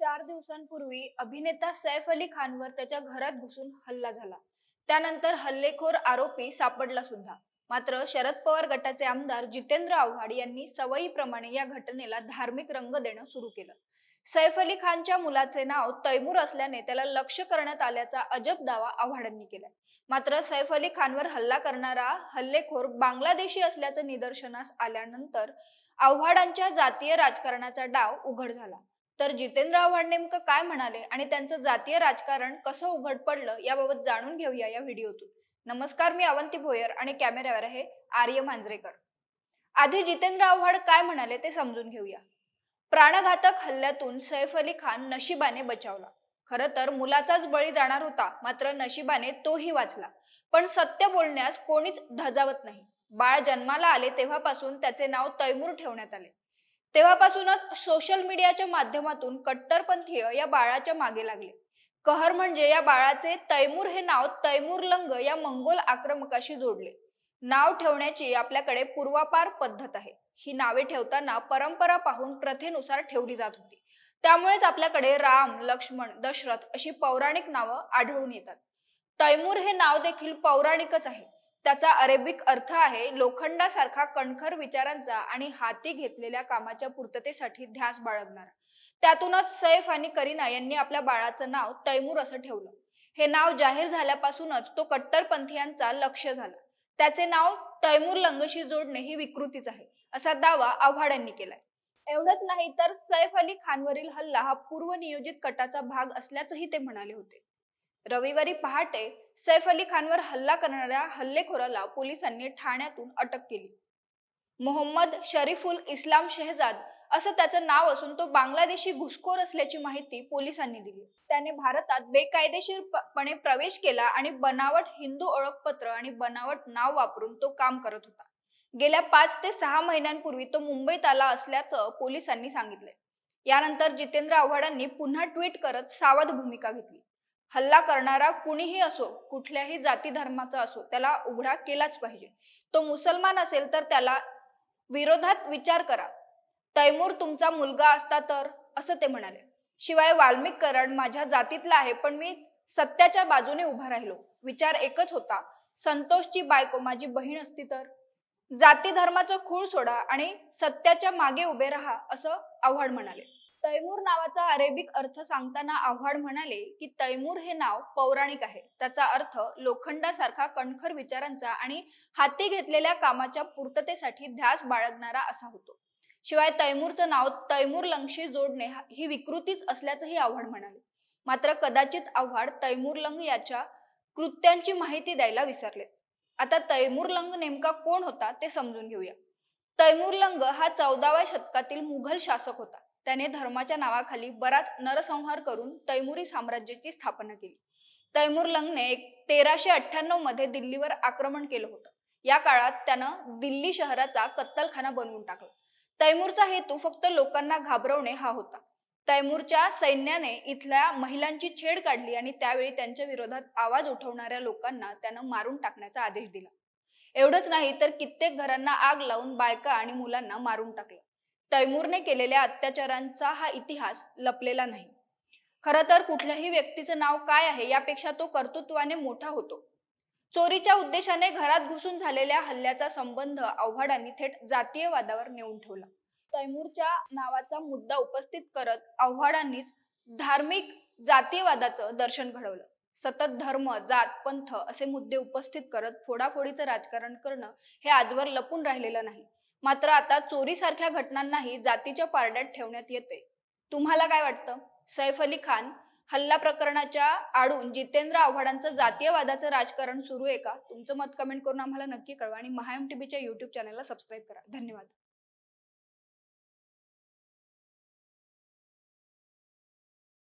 चार दिवसांपूर्वी अभिनेता सैफ अली खानवर त्याच्या घरात घुसून हल्ला झाला. त्यानंतर हल्लेखोर आरोपी सापडला सुद्धा. मात्र शरद पवार गटाचे आमदार जितेंद्र आव्हाड यांनी सवयीप्रमाणे या घटनेला धार्मिक रंग देणं सुरू केलं. सैफ अली खानच्या मुलाचे नाव तैमूर असल्याने त्याला लक्ष करण्यात आल्याचा अजब दावा आव्हाडांनी केलाय. मात्र सैफ अली खानवर हल्ला करणारा हल्लेखोर बांगलादेशी असल्याचं निदर्शनास आल्यानंतर आव्हाडांच्या जातीय राजकारणाचा डाव उघड झाला. तर जितेंद्र आव्हाड नेमकं काय म्हणाले आणि त्यांचं जातीय राजकारण कसं उघड पडलं याबाबत जाणून घेऊया या व्हिडिओतून. नमस्कार मी अवंती भोयर आणि कॅमेऱ्यावर आहे आर्य मांजरेकर. आधी जितेंद्र आव्हाड काय म्हणाले ते समजून घेऊया. प्राणघातक हल्ल्यातून सैफ अली खान नशिबाने बचावला. खर तर मुलाचाच बळी जाणार होता मात्र नशिबाने तोही वाचला. पण सत्य बोलण्यास कोणीच धजावत नाही. बाळ जन्माला आले तेव्हापासून त्याचे नाव तैमूर ठेवण्यात आले. तेव्हापासूनच सोशल मीडियाच्या माध्यमातून कट्टरपंथीय या बाळाच्या मागे लागले. कहर म्हणजे या बाळाचे तैमूर हे नाव तैमूर लंग या मंगोल आक्रमकाशी जोडले. नाव ठेवण्याची आपल्याकडे पूर्वापार पद्धत आहे. ही नावे ठेवताना परंपरा पाहून प्रथेनुसार ठेवली जात होती. त्यामुळेच आपल्याकडे राम लक्ष्मण दशरथ अशी पौराणिक नावं आढळून येतात. तैमूर हे नाव देखील पौराणिकच आहे. त्याचा अरेबिक अर्थ आहे लोखंडासारखा कणखर विचारांचा आणि हाती घेतलेल्या कामाच्या पूर्ततेसाठी ध्यास बाळगणारा. त्यातूनच सैफ आणि करीना यांनी आपल्या बाळाचं नाव तैमूर असं ठेवलं. हे नाव जाहीर झाल्यापासूनच तो कट्टरपंथीयांचा लक्ष झाला. त्याचे नाव तैमूर लंगशी जोडणे ही विकृतीच आहे असा दावा आव्हाड यांनी केलाय. एवढंच नाही तर सैफ अली खानवरील हल्ला हा पूर्वनियोजित कटाचा भाग असल्याचंही ते म्हणाले होते. रविवारी पहाटे सैफ अली खानवर हल्ला करणाऱ्या हल्लेखोराला पोलिसांनी ठाण्यातून अटक केली. मोहम्मद शरीफुल इस्लाम शेहजाद असं त्याचं नाव असून तो बांगलादेशी घुसखोर असल्याची माहिती पोलिसांनी दिली. त्याने भारतात बेकायदेशीरपणे प्रवेश केला आणि बनावट हिंदू ओळखपत्र आणि बनावट नाव वापरून तो काम करत होता. गेल्या पाच ते सहा महिन्यांपूर्वी तो मुंबईत आला असल्याचं पोलिसांनी सांगितले यानंतर जितेंद्र आव्हाडांनी पुन्हा ट्विट करत सावध भूमिका घेतली. हल्ला करणारा कुणीही असो कुठल्याही जाती धर्माचा असो त्याला उघडा केलाच पाहिजे. तो मुसलमान असेल तर त्याला विरोधात विचार करा. तैमूर तुमचा मुलगा असता तर असं ते म्हणाले. शिवाय वाल्मिक करण माझ्या जातीतला आहे पण मी सत्याच्या बाजूने उभा राहिलो. विचार एकच होता संतोषची बायको माझी बहीण असती तर? जाती धर्माचं खूळ सोडा आणि सत्याच्या मागे उभे राहा असं आव्हाड म्हणाले. तैमूर नावाचा अरेबिक अर्थ सांगताना आव्हाड म्हणाले की तैमूर हे नाव पौराणिक आहे. त्याचा अर्थ लोखंडासारखा कणखर विचारांचा आणि हाती घेतलेल्या कामाच्या पूर्ततेसाठी ध्यास बाळगणारा असा होतो. शिवाय तैमूरचं नाव तैमूर लंगशी जोडणे ही विकृतीच असल्याचंही आव्हाड म्हणाले. मात्र कदाचित आव्हाड तैमूर लंग याच्या कृत्यांची माहिती द्यायला विसरले. आता तैमूर लंग नेमका कोण होता ते समजून घेऊया. तैमूर लंग हा चौदाव्या शतकातील मुघल शासक होता. त्याने धर्माच्या नावाखाली बराच नरसंहार करून तैमुरी साम्राज्याची स्थापना केली. तैमूर लंगने एक तेराशे अठ्ठ्याण्णवमध्ये दिल्लीवर आक्रमण केलं होतं. या काळात त्यानं दिल्ली शहराचा कत्तलखाना बनवून टाकला. तैमूरचा हेतू फक्त लोकांना घाबरवणे हा होता. तैमूरच्या सैन्याने इथल्या महिलांची छेड काढली आणि त्यावेळी त्यांच्या विरोधात आवाज उठवणाऱ्या लोकांना त्यानं मारून टाकण्याचा आदेश दिला. एवढंच नाही तर कित्येक घरांना आग लावून बायका आणि मुलांना मारून टाकलं. तैमूरने केलेल्या अत्याचारांचा हा इतिहास लपलेला नाही. खरं तर कुठल्याही व्यक्तीचं नाव काय आहे यापेक्षा तो कर्तृत्वाने मोठा होतो. चोरीच्या उद्देशाने घरात घुसून झालेल्या हल्ल्याचा संबंध आव्हाडांनी थेट जातीयवादावर नेऊन ठेवला. तैमूरच्या नावाचा मुद्दा उपस्थित करत आव्हाडांनीच धार्मिक जातीयवादाचं दर्शन घडवलं. सतत धर्म जात पंथ असे मुद्दे उपस्थित करत फोडाफोडीचं राजकारण करणं हे आजवर लपून राहिलेलं नाही. मात्र आता चोरीसारख्या घटनांनाही जातीच्या पारड्यात ठेवण्यात येते. तुम्हाला काय वाटतं? सैफ अली खान हल्ला प्रकरणाच्या आडून जितेंद्र आव्हाडांचं जातीयवादाचं राजकारण सुरू आहे का? तुमचं मत कमेंट करून आम्हाला नक्की कळवा आणि महाएम टीव्हीच्या युट्यूब चॅनलला सबस्क्राईब करा. धन्यवाद.